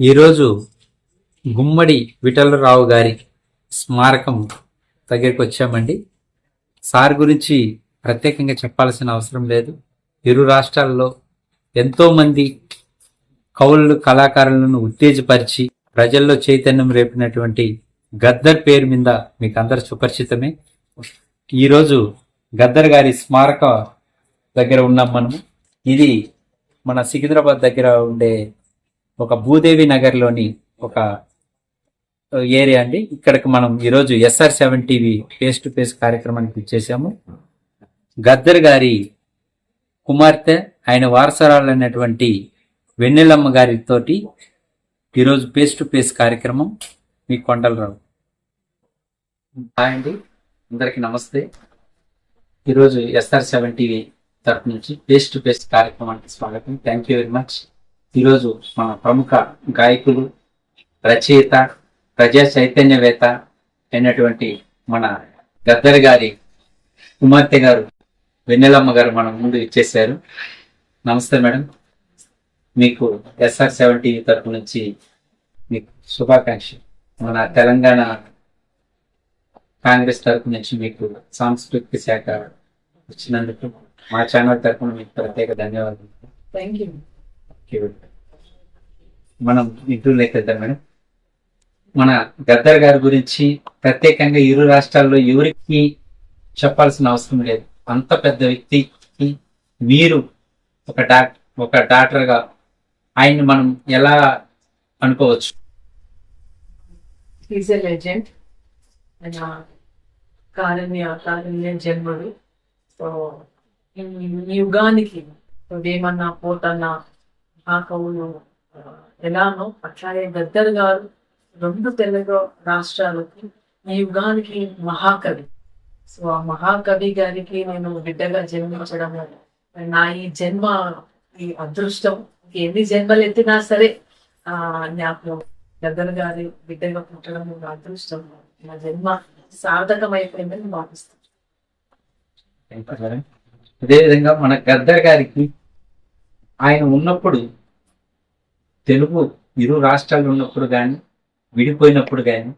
ఈరోజు గుమ్మడి విఠలరావు గారి స్మారకం దగ్గరికి వచ్చామండి. సార్ గురించి ప్రత్యేకంగా చెప్పాల్సిన అవసరం లేదు. ఇరు రాష్ట్రాల్లో ఎంతోమంది కవులు కళాకారులను ఉత్తేజపరిచి ప్రజల్లో చైతన్యం రేపినటువంటి గద్దర్ పేరు మీద మీకు అందరు సుపరిచితమే. ఈరోజు గద్దర్ గారి స్మారక దగ్గర ఉన్నాం మనము. ఇది మన సికింద్రాబాద్ దగ్గర ఉండే ఒక భూదేవి నగర్లోని ఒక ఏరియా అండి. ఇక్కడికి మనం ఈరోజు SR seven TV face to face కార్యక్రమానికి ఇచ్చేసాము గద్దర్ గారి కుమార్తె ఆయన వారసరాలు అనేటువంటి వెన్నెలమ్మ గారితోటి ఈరోజు ఫేస్ టు ఫేస్ కార్యక్రమం మీ కొండలరావు హాయ్ అండి అందరికీ నమస్తే. ఈరోజు ఎస్ఆర్ సెవెన్ టీవీ తరఫు నుంచి ఫేస్ టు ఫేస్ కార్యక్రమానికి స్వాగతం. Thank you very much. ఈరోజు మన ప్రముఖ గాయకులు రచయిత ప్రజా చైతన్యవేత్త అయినటువంటి మన గద్దర్ గారి కుమార్తె గారు వెన్నెలమ్మ గారు మన ముందు ఇచ్చేశారు. నమస్తే మేడం. మీకు ఎస్ఆర్ సెవెంటీ తరపు నుంచి మీకు శుభాకాంక్ష మన తెలంగాణ కాంగ్రెస్ తరపు నుంచి మీకు సాంస్కృతిక శాఖ వచ్చినందుకు మా ఛానల్ తరపున మీకు ప్రత్యేక ధన్యవాదాలు. థ్యాంక్ యూ మనం ఇంటర్వ్యూలో అయితే మేడం. మన గద్దర్ గారి గురించి ప్రత్యేకంగా ఇరు రాష్ట్రాల్లో ఎవరికి చెప్పాల్సిన అవసరం లేదు. అంత పెద్ద వ్యక్తికి మీరు ఒక డాక్ ఒక డాక్టర్గా ఆయన్ని మనం ఎలా అనుకోవచ్చు? ఈజ్ ఎ లెజెండ్ కారుణ్య కారుణ్య జన్మడు. సో ఈ యుగానికి ఏమన్నా పోతన్నా ఆ కవులు ఎలానో అట్లాగే గద్దర్ గారు రెండు తెలుగు రాష్ట్రాలకి ఈ యుగానికి మహాకవి. సో ఆ మహాకవి గారికి నేను బిడ్డగా జన్మించడం నా ఈ జన్మ ఈ అదృష్టం ఎన్ని జన్మలు ఎత్తినా సరే ఆ నాకు గద్దర్ గారి బిడ్డగా పుట్టడం నా అదృష్టం. నా జన్మ సార్థకమైపోయిందని భావిస్తాను అదేవిధంగా మన గద్దర్ గారికి ఆయన ఉన్నప్పుడు తెలుగు ఇరు రాష్ట్రాలు ఉన్నప్పుడు కానీ విడిపోయినప్పుడు కానీ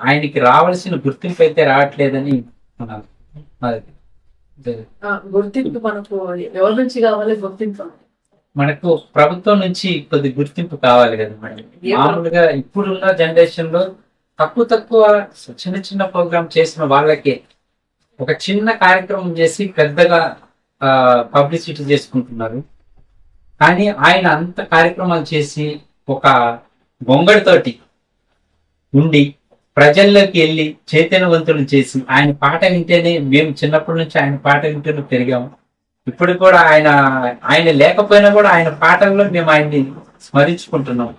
ఆయనకి రావాల్సిన గుర్తింపు అయితే రావట్లేదని గుర్తింపు మనకు ఎవరి నుంచి కావాలి? గుర్తింపు. మనకు ప్రభుత్వం నుంచి కొద్ది గుర్తింపు కావాలి కదా మేడం. మామూలుగా ఇప్పుడున్న జనరేషన్లో తక్కువ తక్కువ చిన్న చిన్న ప్రోగ్రామ్ చేసిన వాళ్ళకే ఒక చిన్న కార్యక్రమం చేసి పెద్దగా పబ్లిసిటీ చేసుకుంటున్నారు. కానీ ఆయన అంత కార్యక్రమాలు చేసి ఒక గొంగడితోటి ఉండి ప్రజల్లోకి వెళ్ళి చైతన్యవంతులు చేసి ఆయన పాట వింటేనే మేము చిన్నప్పటి నుంచి ఆయన పాట వింటూనే పెరిగాము ఇప్పుడు కూడా ఆయన ఆయన లేకపోయినా కూడా ఆయన పాటల్లో మేము ఆయన్ని స్మరించుకుంటున్నాం.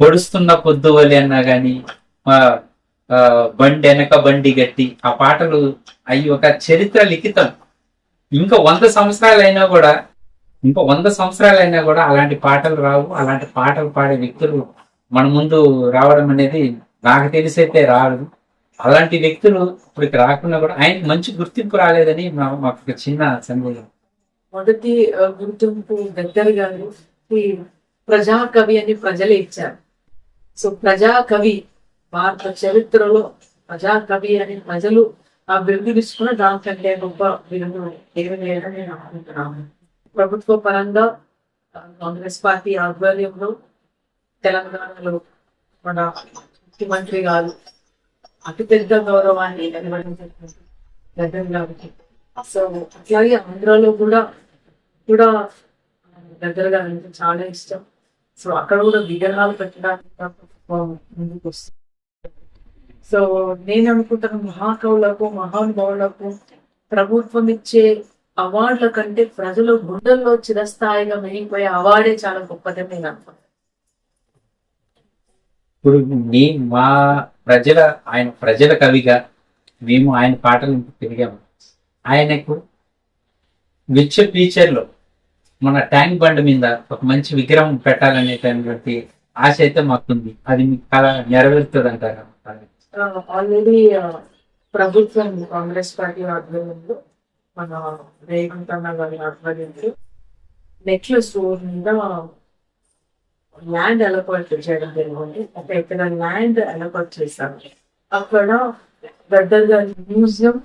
పొడుస్తున్న పొద్దు వలి అన్నా కానీ ఆ, బండి వెనక బండి గట్టి ఆ పాటలు అవి ఒక చరిత్ర లిఖితం. ఇంకా వంద సంవత్సరాలైనా కూడా ఇంకో వంద సంవత్సరాలు అయినా కూడా అలాంటి పాటలు రావు. అలాంటి పాటలు పాడే వ్యక్తులు మన ముందు రావడం అనేది నాకు తెలిసైతే రాదు. అలాంటి వ్యక్తులు ఇప్పటికి రాకుండా కూడా ఆయనకి మంచి గుర్తింపు రాలేదని మా- మాకు ఒక చిన్న సందేహం. మొదటి గుర్తింపు గద్దర్ గారు ప్రజాకవి అని ప్రజలే ఇచ్చారు. సో ప్రజాకవి భారత చరిత్రలో ప్రజాకవి అని ప్రజలు ఆ బిరుదు తీసుకున్న దానికంటే గొప్ప బిరుదు ఏమి లేదని నేను అనుకుంటున్నాను. ప్రభుత్వ పరంగా కాంగ్రెస్ పార్టీ ఆధ్వర్యంలో తెలంగాణలో మన ముఖ్యమంత్రి గారు అతిపెద్ద గౌరవాన్ని నిర్వహించారు గద్దర్ గారికి సో అట్లాగే ఆంధ్రాలో కూడా కూడా దగ్గరగా అంటే చాలా ఇష్టం. సో అక్కడ కూడా విగ్రహాలు పెట్టడానికి ప్రభుత్వం ముందుకు వస్తుంది. సో నేను అనుకుంటాను మహాకవులకు మహానుభావులకు ప్రభుత్వం ఇచ్చే అవార్డుల కంటే ప్రజలు గుండెల్లో చిరస్థాయిగా మిగిలిపోయే అవార్డే చాలా గొప్పదని నేను అనుకుంటున్నాను. ఇప్పుడు నీ మా ప్రజల ఆయన ప్రజల కవిగా మేము ఆయన పాటలు తిరిగాము. ఆయనకు విచ్చ ఫ్యూచర్లో మన ట్యాంక్ బండ్ మీద ఒక మంచి విగ్రహం పెట్టాలనేటటువంటి ఆశ అయితే మాకుంది. అది మీకు కళ నెరవేరుతుంది అంటారు ఆల్రెడీ ప్రభుత్వం కాంగ్రెస్ పార్టీ ఆధ్వర్యంలో మన రేవంతన్న గారి ఆధ్వర్యంలో నెట్ల స్టోర్ నిండా ల్యాండ్ అలపాట్ చేయడం జరిగింది. ఒక ఎక్కడ ల్యాండ్ అలపాట్ చేశారు. అక్కడ పెద్దగా మ్యూజియం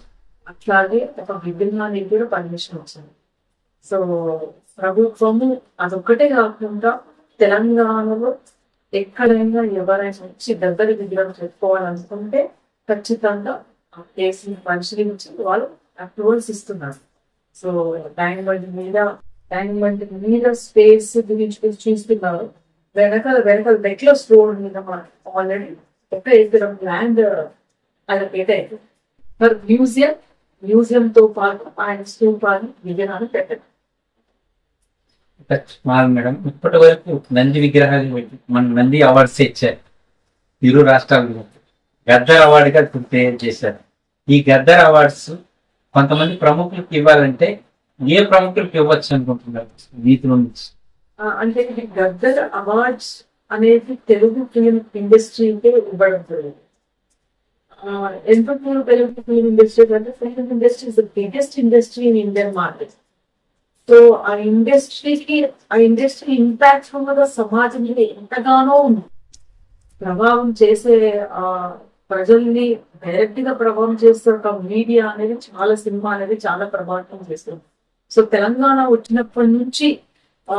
అట్లాగే ఒక విభిన్నానికి కూడా పర్మిషన్ వచ్చింది. సో ప్రభుత్వము అదొక్కటే కాకుండా తెలంగాణలో ఎక్కడైనా ఎవరైనా వచ్చి దగ్గర విగ్రహం చెప్పుకోవాలనుకుంటే ఖచ్చితంగా ఆ కేసుని పరిశీలించి వాళ్ళు అప్రూవల్స్ ఇస్తున్నారు సో ట్యాంక్ బండి మీద ట్యాంక్ బండి మీద స్పేస్ గురించి కూడా చూస్తున్నారు. వెనకాల వెనకాల నెక్లెస్ రోడ్ మీద మనకు ఆల్రెడీ ఒక ఇద్దరం ల్యాండ్ అలొకేట్ పెట్టాయి మరి మ్యూజియం మ్యూజియం తో పాటు ఆయన స్థూపాన్ని విజయనాన్ని పెట్టారు. స్మాల్ మేడం ఇప్పటి వరకు నంది విగ్రహాలు మన నంది అవార్డ్స్ ఇచ్చారు. ఇరు రాష్ట్రాల్లో గద్దర్ అవార్డుగా గుర్తు చేశారు. ఈ గద్దర్ అవార్డ్స్ కొంతమంది ప్రముఖులకు ఇవ్వాలంటే ఏ ప్రముఖులకు ఇవ్వచ్చు అనుకుంటున్నారు? వీటిలో నుంచి అంటే ఇది గద్దర్ అవార్డ్స్ అనేది తెలుగు ఫిలిం ఇండస్ట్రీకే ఇవ్వబడుతుంది. ఆ, ఎందుకు తెలుగు ఫిలిం ఇండస్ట్రీ అంటే film industry is the biggest industry in Indian market. So ఆ ఇండస్ట్రీకి ఆ ఇండస్ట్రీ ఇంపాక్ట్ ఉన్న సమాజం మీద ఎంతగానో ఉంది ప్రభావం చేసే ప్రజల్ని డైరెక్ట్గా ప్రభావం చేస్తున్న మీడియా అనేది చాలా సినిమా అనేది చాలా ప్రభావితం చేస్తుంది. సో తెలంగాణ వచ్చినప్పటి నుంచి ఆ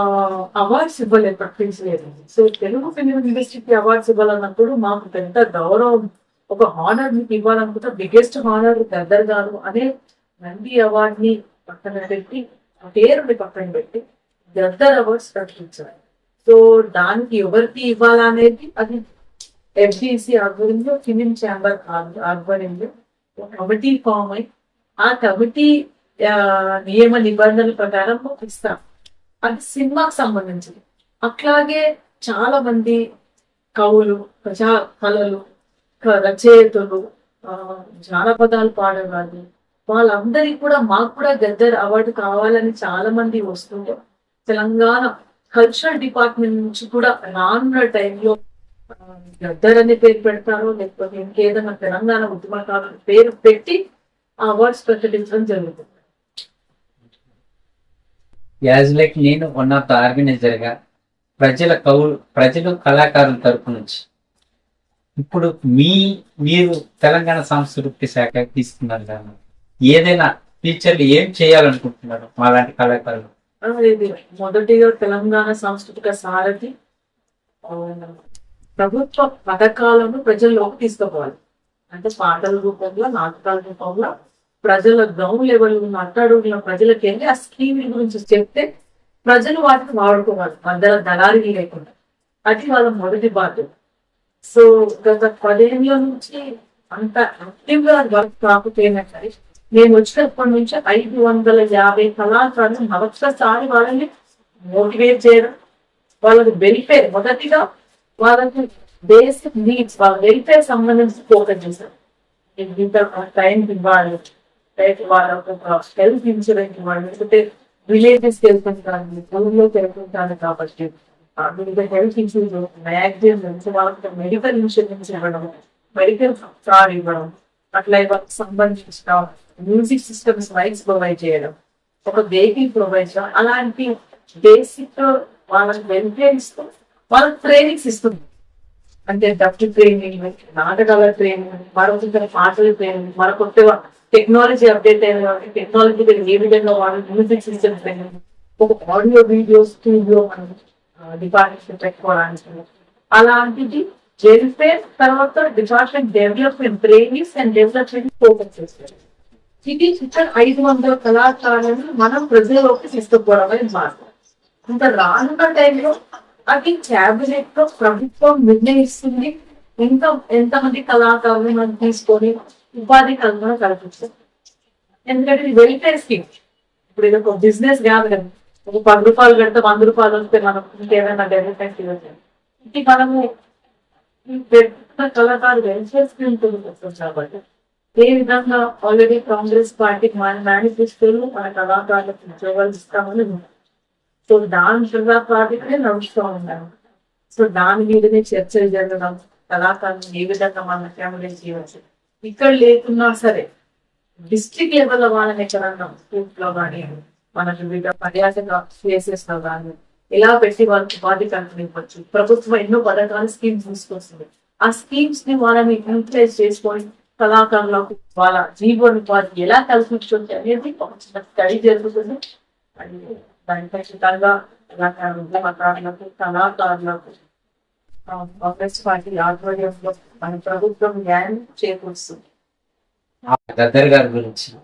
అవార్డ్స్ ఇవ్వలేదు ప్రకటించలేదు. సో తెలుగు ఫిలిం ఇండస్ట్రీకి అవార్డ్స్ ఇవ్వాలన్నప్పుడు మాకు పెద్ద గౌరవం ఒక హానర్ మీకు ఇవ్వాలనుకుంటే బిగ్గెస్ట్ హానర్ గద్దర్ గారు అనే నంది అవార్డ్ని పక్కన పెట్టి పేరుని పక్కన పెట్టి గద్దర్ అవార్డ్స్ ప్రకటించారు. సో దానికి ఎవరికి ఇవ్వాలనేది అది ఎఫ్డిసి ఆధ్వర్యంలో ఫిలిం ఛాంబర్ ఆధ్వర్యంలో కమిటీ ఫామ్ అయి ఆ కమిటీ ఆ, నియమ నిబంధనల ప్రకారం ఇస్తాం. అది సినిమాకు సంబంధించింది అట్లాగే చాలా మంది కవులు ప్రజా కళలు రచయితలు జానపదాలు పాడేవాళ్ళు వాళ్ళందరికీ కూడా మాకు కూడా గద్దర్ అవార్డు కావాలని చాలా మంది వస్తుండే తెలంగాణ కల్చరల్ డిపార్ట్మెంట్ నుంచి కూడా రానున్న టైంలో గద్దర్ అనే పేరు పెడతారో లేకపోతే ఇంకేదైనా తెలంగాణ ఉద్యమకారుల పేరు పెట్టి ఆ అవార్డ్స్ ప్రకటించడం జరుగుతుంది. యాజ్ లైక్ నేను వన్ ఆఫ్ ద ఆర్గనైజర్గా ప్రజల కవులు ప్రజలు కళాకారుల తరపు నుంచి ఇప్పుడు మీ మీరు తెలంగాణ సాంస్కృతిక శాఖ తీసుకున్నారు కదా ఏదైనా ఫ్యూచర్ ఏం చేయాలనుకుంటున్నారు మాలాంటి కళాకారులు? మొదటిగా తెలంగాణ సాంస్కృతిక సారథి ప్రభుత్వ పథకాలను ప్రజల్లోకి తీసుకుపోవాలి. అంటే పాటల రూపంలో నాటకాల రూపంలో ప్రజల గ్రౌండ్ లెవెల్ మాట్లాడుతున్న ప్రజలకి వెళ్ళి ఆ స్కీమ్ గురించి చెప్తే ప్రజలు వాటిని వాడుకోవాలి. అందర దళారీ లేకుండా. అది వాళ్ళ మొదటి బాధ్యత. సో గత పదేళ్ళ నుంచి అంత యాక్టివ్గా వర్క్ కాకపోయినా సరే నేను వచ్చినప్పటి నుంచి ఐదు వందల యాభై కళాకారులు మరొకసారి వాళ్ళని మోటివేట్ చేయడం వాళ్ళకి వెల్ఫేర్ మొదటిగా వాళ్ళకి బేసిక్ నీడ్స్ వాళ్ళ వెల్ఫేర్ సంబంధించి ఫోకస్ చేశారు. ఇంత టైం ఇవ్వాలి రైట్ వాళ్ళ ఒక హెల్త్ ఇన్సూరెన్స్ ఇవ్వాలి లేకపోతే విలేజెస్ వెళ్తుంటాను ఊళ్ళోకి వెళ్తుంటాను కాబట్టి వివిధ హెల్త్ ఇన్సూరెన్స్ మ్యాగ్జిన్స్ వాళ్ళకి మెడికల్ ఇన్సూరెన్స్ ఇవ్వడం మెడికల్ కార్డ్ ఇవ్వడం అట్లా వాళ్ళకి సంబంధించిన మ్యూజిక్ సిస్టమ్స్ మైక్స్ ప్రొవైడ్ చేయడం ఒక వెహికల్ ప్రొవైడ్ చేయడం అలాంటి బేసిక్ వాళ్ళకి వెల్ఫేర్ ఇస్తూ వాళ్ళకి ట్రైనింగ్స్ ఇస్తుంది అంటే డఫ్ట్ ట్రైనింగ్ నాటకాల ట్రైనింగ్ మరొకరి పాటల ట్రైనింగ్ మరొకటి టెక్నాలజీ అప్డేట్ అయిన కాబట్టి టెక్నాలజీ ఏ విధంగా వాళ్ళు మ్యూజిక్ సిస్టమ్ ట్రైనింగ్ ఒక ఆడియో వీడియో స్టూడియో మనం డిపార్ట్మెంట్ పెట్టుకోవడానికి అలాంటిది జరిపే తర్వాత department development trainings and development focus చేస్తారు. ఇది ఇక్కడ ఐదు వందల కళాకారులను మనం ప్రజల్లోకి తీసుకుపోవడం అనేది మార్గం. ఇంకా రానున్న టైంలో అది క్యాబినెట్లో ప్రభుత్వం నిర్ణయిస్తుంది. ఇంకా ఎంతమంది కళాకారులు మనం తీసుకొని ఉపాధి కల్పన కల్పిస్తాం ఎందుకంటే ఇది వెల్ఫేర్ స్కీమ్ ఇప్పుడు ఇది ఒక బిజినెస్ కాదు కదా ఒక పది రూపాయలు పెడితే వంద రూపాయలు వస్తే మనం ఇంకేమైనా డెవలప్మెంట్ ఇవ్వచ్చు ఇది మనము పెద్ద కళాకారు వెల్ఫేర్ స్కీమ్ వస్తుంది కాబట్టి ఏ విధంగా ఆల్రెడీ కాంగ్రెస్ పార్టీకి మన మేనిఫెస్టోలు మన కళాకారులకు ఉద్యోగాలు ఇస్తామని ఉంది. సో దాని కళాకారులకే నడుస్తూ ఉన్నాను. సో దాని మీదనే చర్చలు జరగడం కళాకారులు ఏ విధంగా మనం ఫ్యామిలీ చేయవచ్చు ఇక్కడ లేకున్నా సరే డిస్ట్రిక్ట్ లెవెల్లో వాళ్ళని ఎక్కడన్నా స్కూల్లో కానీ మన వివిధ పర్యాటక ప్లేసెస్లో కానీ ఎలా పెట్టి వాళ్ళకి ఉపాధి కల్పించవచ్చు. ప్రభుత్వం ఎన్నో పథకాలు స్కీమ్స్ తీసుకొస్తుంది. ఆ స్కీమ్స్ని వాళ్ళని యూటిలైజ్ చేసుకొని కళాకారులకు వాళ్ళ జీవనోపాధి ఎలా కల్పించవచ్చు అనేది ఒక చిన్న స్టడీ జరుగుతుంది. అది దాని ఖచ్చితంగా కళాకారులు ఉద్యమకారులకు కళాకారులకు కాంగ్రెస్ పార్టీ ఆధ్వర్యంలో మన ప్రభుత్వం న్యాయం చేకూరుస్తుంది. ఆ గద్దర్ గారి గురించి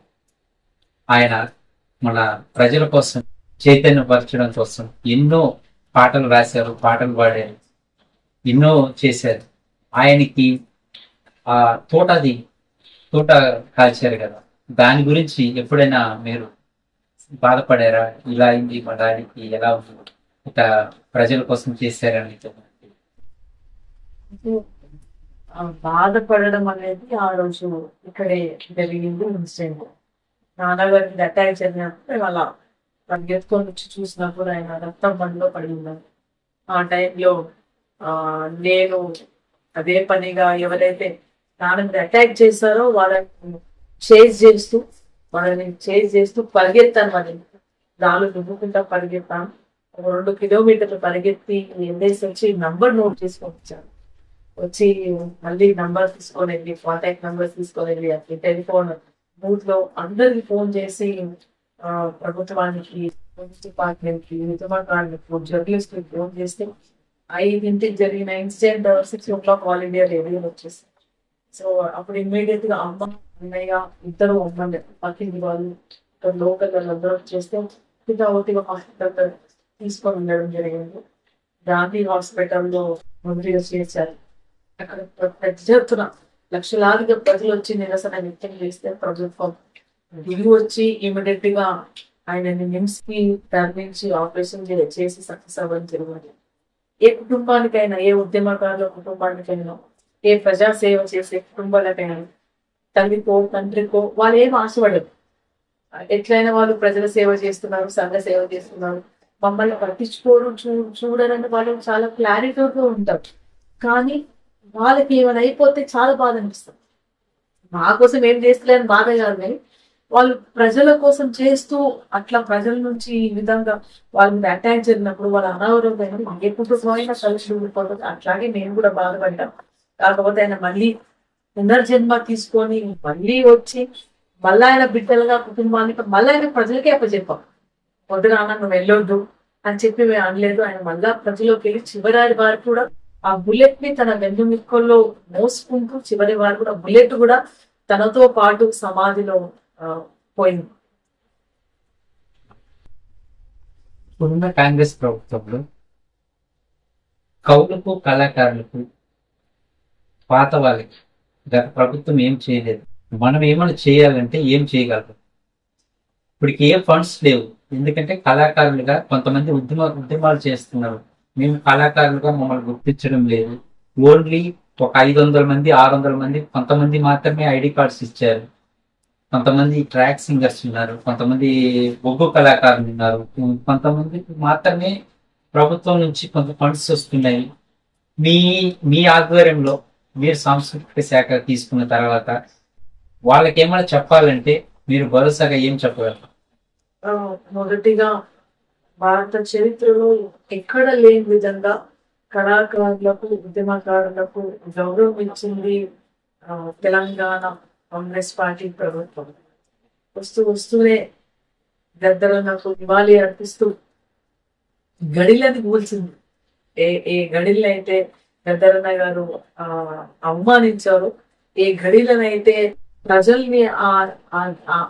ఆయన మన ప్రజల కోసం చైతన్యపరచడం కోసం ఎన్నో పాటలు రాశారు పాటలు పాడారు ఎన్నో చేశారు. ఆయనకి ఆ తోటది తోట కాల్చారు కదా. దాని గురించి ఎప్పుడైనా మీరు బాధపడారా? ఇలా అయింది మా దానికి ఎలా ఉంది? ఇక ప్రజల కోసం చేశారని బాధపడడం అనేది ఆ రోజు ఇక్కడే జరిగింది ఇన్సిడెంట్. నాన్నగారికి అటాక్ జరిగినప్పుడు అలా పరిగెత్తుకొని వచ్చి చూసినప్పుడు ఆయన రక్తం బండిలో పడి ఉన్నారు ఆ టైంలో నేను అదే పనిగా ఎవరైతే నాన్న అటాక్ చేశారో వాళ్ళని చేజ్ చేస్తూ వాళ్ళని చేజ్ చేస్తూ పరిగెత్తాను మరి. రాళ్ళు దువ్వుకుంటా పరిగెత్తాను. ఒక రెండు కిలోమీటర్లు పరిగెత్తి ఎందేసి వచ్చి నంబర్ నోట్ చేసుకొని వచ్చాను. వచ్చి మళ్ళీ నంబర్ తీసుకొని వెళ్ళి కాంటాక్ట్ నంబర్ తీసుకొని వెళ్ళి అట్లా టెలిఫోన్ బూత్లో అందరికి ఫోన్ చేసి ప్రభుత్వానికి పోలీస్ డిపార్ట్మెంట్కి ఉద్యమకారులకు జర్నలిస్ట్ ఫోన్ చేస్తే ఐదింటికి జరిగిన incident six o'clock All India Radio వచ్చేసి సో అప్పుడు ఇమ్మీడియట్గా అమ్మ అన్నయ్య ఇద్దరు ఉండండి పక్కింటి వాళ్ళు ఇక్కడ లోకల్ అందరూ చేస్తే పితావతిగా హాస్పిటల్ తీసుకొని ఉండడం జరిగింది. గాంధీ హాస్పిటల్లో మొదటిగా చేశారు. అక్కడ పెద్ద ఎత్తున లక్షలాదిగా ప్రజలు వచ్చి నిరసన వ్యక్తం చేస్తే ప్రభుత్వం దిగి వచ్చి ఇమీడియట్గా ఆయనని నిమ్స్కి తరలించి ఆపరేషన్ చేసి సక్సెస్ అవ్వడం జరిగింది ఏ కుటుంబానికైనా ఏ ఉద్యమకారుల కుటుంబానికైనా ఏ ప్రజా సేవ చేసే కుటుంబాలకైనా తల్లికో తండ్రికో వాళ్ళు ఏం ఆశపడరు. ఎట్లయినా వాళ్ళు ప్రజల సేవ చేస్తున్నారు సంఘ సేవ చేస్తున్నారు. మమ్మల్ని పట్టించుకోరు చూ చూడరని వాళ్ళు చాలా క్లారిటీతో ఉంటారు. కానీ వాళ్ళకి ఏమైనా అయిపోతే చాలా బాధ అనిపిస్తుంది. మా కోసం ఏం చేస్తలేని బాధ కాదు కానీ వాళ్ళు ప్రజల కోసం చేస్తూ అట్లా ప్రజల నుంచి ఈ విధంగా వాళ్ళ మీద అటాక్ జరిగినప్పుడు వాళ్ళ అనారోగ్యం ఏ కుటుంబమైనా కలిసి ఉండిపోతుంది అట్లాగే నేను కూడా బాధపడ్డాం. కాకపోతే ఆయన మళ్ళీ పునర్జన్మ తీసుకొని మళ్ళీ వచ్చి మళ్ళీ ఆయన బిడ్డలుగా కుటుంబానికి మళ్ళీ ఆయన ప్రజలకే అప్పచెప్పాం. వద్దురా నువ్వు వెళ్ళొద్దు అని చెప్పి మేము అనలేదు. ఆయన మళ్ళా ప్రజలోకి వెళ్ళి చివరి వారు కూడా ఆ బుల్లెట్ని తన వెన్ను మిక్కల్లో మోసుకుంటూ చివరి వారు కూడా బుల్లెట్ కూడా తనతో పాటు సమాధిలో పోయింది. ఇప్పుడున్న కాంగ్రెస్ ప్రభుత్వంలో కవులకు కళాకారులకు పాత వాళ్ళకి గత ప్రభుత్వం ఏం చేయలేదు. మనం ఏమైనా చేయాలంటే ఏం చేయగలం ఇప్పటికి ఏ ఫండ్స్ లేవు. ఎందుకంటే కళాకారులుగా కొంతమంది ఉద్యమ ఉద్యమాలు చేస్తున్నారు. మేము కళాకారులుగా మమ్మల్ని గుర్తించడం లేదు. ఓన్లీ ఒక ఐదు వందల మంది ఆరు వందల మంది కొంతమంది మాత్రమే ఐడి కార్డ్స్ ఇచ్చారు. కొంతమంది ట్రాక్ సింగర్స్ ఉన్నారు. కొంతమంది బొగ్గు కళాకారులు ఉన్నారు. కొంతమంది మాత్రమే ప్రభుత్వం నుంచి కొంత ఫండ్స్ వస్తున్నాయి. మీ మీ ఆధ్వర్యంలో మీరు సాంస్కృతిక శాఖ తీసుకున్న తర్వాత వాళ్ళకి ఏమైనా చెప్పాలంటే మీరు భరోసాగా ఏం చెప్పగలరు? మొదటిగా భారత చరిత్రలో ఎక్కడ లేని విధంగా కళాకారులకు ఉద్యమకారులకు గౌరవం ఇచ్చింది ఆ, తెలంగాణ కాంగ్రెస్ పార్టీ ప్రభుత్వం. వస్తూ వస్తూనే నాకు నివాళి అర్పిస్తూ గడిలని కూల్చింది. ఏ ఏ గడిలను అయితే గారు ఆ అవమానించారు. ఏ గడిలనైతే ప్రజల్ని ఆ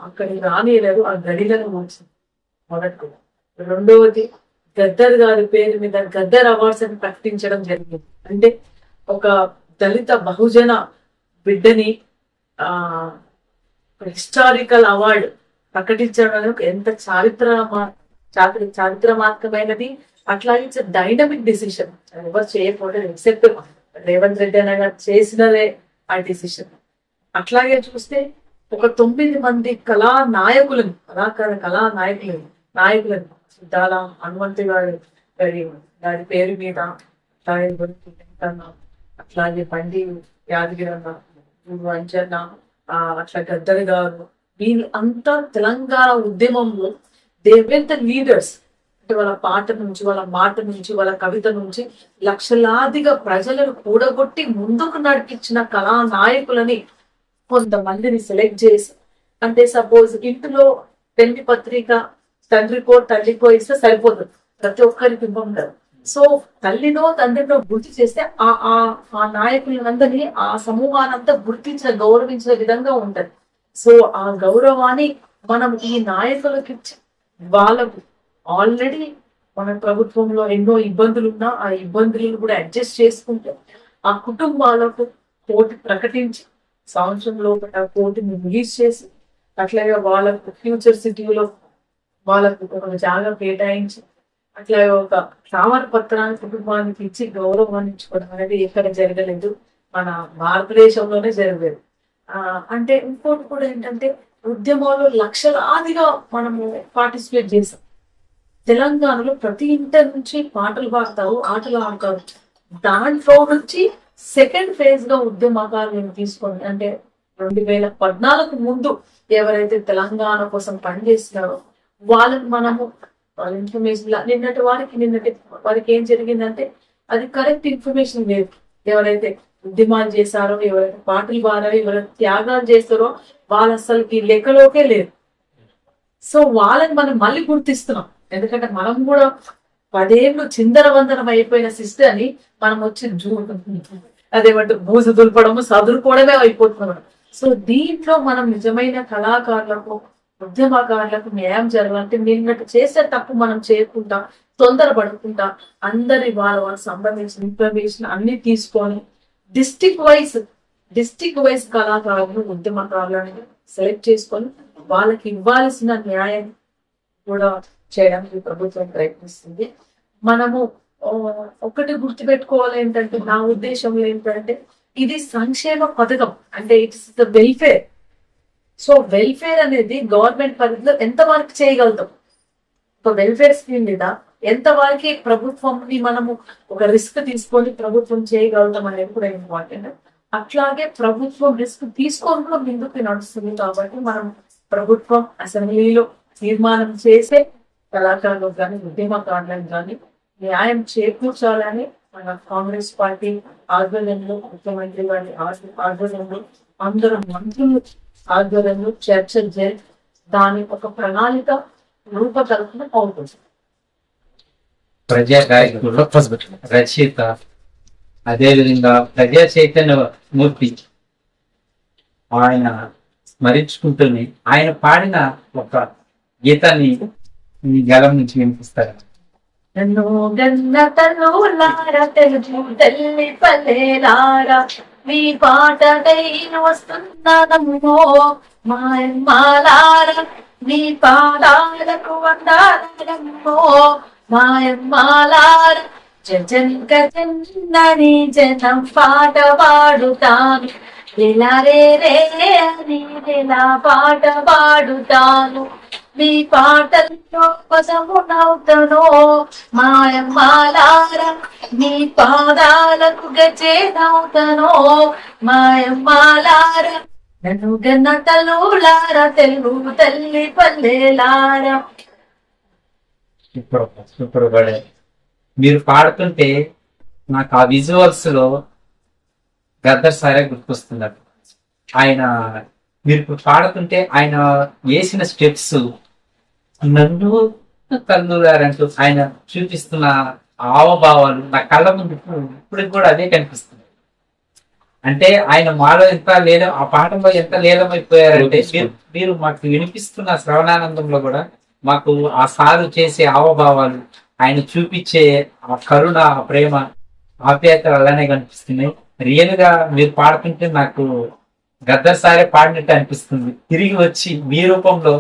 అక్కడికి రానియలేరు ఆ గడిలను కూల్చింది మొదటి రెండవది గద్దర్ గారి పేరు మీద గద్దర్ అవార్డ్స్ అని ప్రకటించడం జరిగింది. అంటే ఒక దళిత బహుజన బిడ్డని ఆ హిస్టారికల్ అవార్డు ప్రకటించడం అనేది ఎంత చారిత్ర మార్గమైనది అట్లా అట్లాగే ఇట్స్ డైనమిక్ డిసిషన్. ఎవరు చేయకూడదు ఎక్సెప్ట్ రేవంత్ రెడ్డి అనగా చేసినదే ఆ డిసిషన్. అట్లాగే చూస్తే ఒక తొమ్మిది మంది కళా నాయకులను కళాకార కళా నాయకులను నాయకులను సిద్ధాల హనుమంతు గారు గారి గారి పేరు మీద అట్లాగే వెంకన్న, అట్లాగే బండి యాదగిరి అన్న అంజన్న ఆ, అట్లా గద్దరి గారు వీళ్ళంతా తెలంగాణ ఉద్యమంలో దేవెన్ ద లీడర్స్ వాళ్ళ పాట నుంచి వాళ్ళ మాట నుంచి వాళ్ళ కవిత నుంచి లక్షలాదిగా ప్రజలను కూడగొట్టి ముందుకు నడిపించిన కళా నాయకులని కొంతమందిని సెలెక్ట్ చేసి అంటే సపోజ్ ఇంటిలో పెళ్ళి పత్రిక తండ్రికో తల్లికో ఇస్తే సరిపోతుంది ప్రతి ఒక్కరికి ఇవ్వం సో తల్లినో తండ్రినో గుర్తు చేస్తే ఆ ఆ నాయకులందరినీ ఆ సమూహానంతా గుర్తించ గౌరవించే విధంగా ఉంటది. సో ఆ గౌరవాన్ని మనం ఈ నాయకులకి వాళ్ళకు ఆల్రెడీ మన ప్రభుత్వంలో ఎన్నో ఇబ్బందులు ఉన్నా ఆ ఇబ్బందులను కూడా అడ్జస్ట్ చేసుకుంటూ ఆ కుటుంబాలకు పోటీ ప్రకటించి సంవత్సరం లోపల పోటీని రిలీజ్ చేసి అట్లాగే వాళ్ళకు ఫ్యూచర్ సిటీలో వాళ్ళకు ఒక జాగా కేటాయించి అట్లాగే ఒక సామర పత్రాన్ని కుటుంబానికి ఇచ్చి గౌరవాన్నించుకోవడం అనేది ఎక్కడ జరగలేదు. మన భారతదేశంలోనే జరగలేదు. అంటే ఇంకోటి కూడా ఏంటంటే ఉద్యమాలు లక్షలాదిగా మనము పార్టిసిపేట్ చేసాం. తెలంగాణలో ప్రతి ఇంటర్ నుంచి పాటలు పాడతారు ఆటలు ఆడతారు దాంట్లో నుంచి సెకండ్ ఫేజ్గా ఉద్యమకాలను తీసుకొని అంటే రెండు వేల పద్నాలుగు ముందు ఎవరైతే తెలంగాణ కోసం పనిచేస్తున్నారో వాళ్ళని మనము వాళ్ళ ఇన్ఫర్మేషన్ నిన్నటి వారికి నిన్నటి వారికి ఏం జరిగిందంటే అది కరెక్ట్ ఇన్ఫర్మేషన్ లేదు. ఎవరైతే ఉద్యమాలు చేశారో ఎవరైతే పాటలు పాడారో ఎవరైతే త్యాగాలు చేస్తారో వాళ్ళు అసలుకి లెక్కలోకే లేదు. సో వాళ్ళని మనం మళ్ళీ గుర్తిస్తున్నాం. ఎందుకంటే మనం కూడా పదేళ్ళు చిందర వందరం అయిపోయిన సిస్టర్ అని మనం వచ్చి జూ అదేమంటే బూజు దులపడము సదురుకోవడమే అయిపోతున్నాం సో దీంట్లో మనం నిజమైన కళాకారులకు ఉద్యమకారులకు న్యాయం జరగాలంటే నిన్నటి చేసే తప్పు మనం చేయకుండా తొందరపడకుండా అందరి వాళ్ళ వాళ్ళకి సంబంధించిన ఇన్ఫర్మేషన్ అన్ని తీసుకొని డిస్టిక్ వైజ్ డిస్టిక్ వైజ్ కళాకారులను ఉద్యమకారులను సెలెక్ట్ చేసుకొని వాళ్ళకి ఇవ్వాల్సిన న్యాయం కూడా చేయడానికి ప్రభుత్వం ప్రయత్నిస్తుంది. మనము ఒకటి గుర్తుపెట్టుకోవాలి ఏంటంటే నా ఉద్దేశంలో ఏంటంటే ఇది సంక్షేమ పథకం. అంటే it's the welfare so welfare అనేది గవర్నమెంట్ పరిధిలో ఎంత వరకు చేయగలుగుతాం? ఒక వెల్ఫేర్ స్కీమ్ మీద ఎంత వరకు ప్రభుత్వంని మనము ఒక రిస్క్ తీసుకొని ప్రభుత్వం చేయగలుగుతాం అనేది కూడా ఇంపార్టెంట్ అట్లాగే ప్రభుత్వం రిస్క్ తీసుకొని కూడా ముందుకు నడుస్తుంది కాబట్టి మనం ప్రభుత్వం అసెంబ్లీలో తీర్మానం చేసే కళాకారులకు కానీ ఉద్యమకారులకు కానీ న్యాయం చేకూర్చాలని మన కాంగ్రెస్ పార్టీ ఆధ్వర్యంలో ముఖ్యమంత్రి గారి ఆధ్వర్యంలో అందరు మంత్రులు ఆధ్వర్యంలో చర్చ జరిగి దాని ఒక ప్రణాళిక రూపకల్పన అవుతుంది. ప్రజా గాయకుడు రచయిత అదేవిధంగా ప్రజా చైతన్య మూర్తి ఆయన స్మరించుకుంటూనే ఆయన పాడిన ఒక గీతాన్ని మీ గలం నుంచి వినిపిస్తారు నన్ను గన్న తనులార తెలుగు తల్లి పల్లెలారా మీ పాటకై వస్తున్నానమ్మో మాయమ్మాలార. మీ పాదాలకు వందారమ్మో మాయమ్మాలార. జజంక జన్నని జనం పాట పాడుతాను. ఇలా రే రే అని ఇలా పాట పాడుతాను. మీ పాటల్లో పదమునవుతనో మాయమ్మాలార మీ పాదాలకు గజేనవుతనో మాయమ్మాలార నన్ను గన్న తల్లులార తెలుగు తల్లి పల్లెలార. సూపర్ సూపర్ పడే మీరు పాడుతుంటే నాకు ఆ విజువల్స్లో గద్దర్ సారే గుర్తొస్తున్నారు ఆయన మీరు ఇప్పుడు పాడుతుంటే ఆయన వేసిన స్టెప్స్ నన్ను కన్నులారంటూ ఆయన చూపిస్తున్న హావభావాలు నా కళ్ళ ముందు ఇప్పుడు కూడా అదే కనిపిస్తుంది అంటే ఆయన మాలో ఎంత లీల ఆ పాటలో ఎంత లీలమైపోయారంటే మీరు మీరు మాకు వినిపిస్తున్న శ్రవణానందంలో కూడా మాకు ఆ సారు చేసే హావభావాలు ఆయన చూపించే ఆ కరుణ ఆ ప్రేమ ఆప్యాయతలు అలానే కనిపిస్తున్నాయి. రియల్గా మీరు పాడుతుంటే నాకు గద్దర్ సారే పాడినట్టు అనిపిస్తుంది. తిరిగి వచ్చి మీ రూపంలో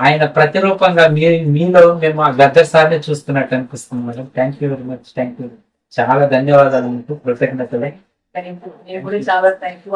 ఆయన ప్రతిరూపంగా మీ మీలో మేము ఆ గద్దర్ సార్ని చూస్తున్నట్టు అనిపిస్తుంది madam. Thank you very much thank you చాలా ధన్యవాదాలు మీకు. కృతజ్ఞతలే. థ్యాంక్ యూ చాలా థ్యాంక్ యూ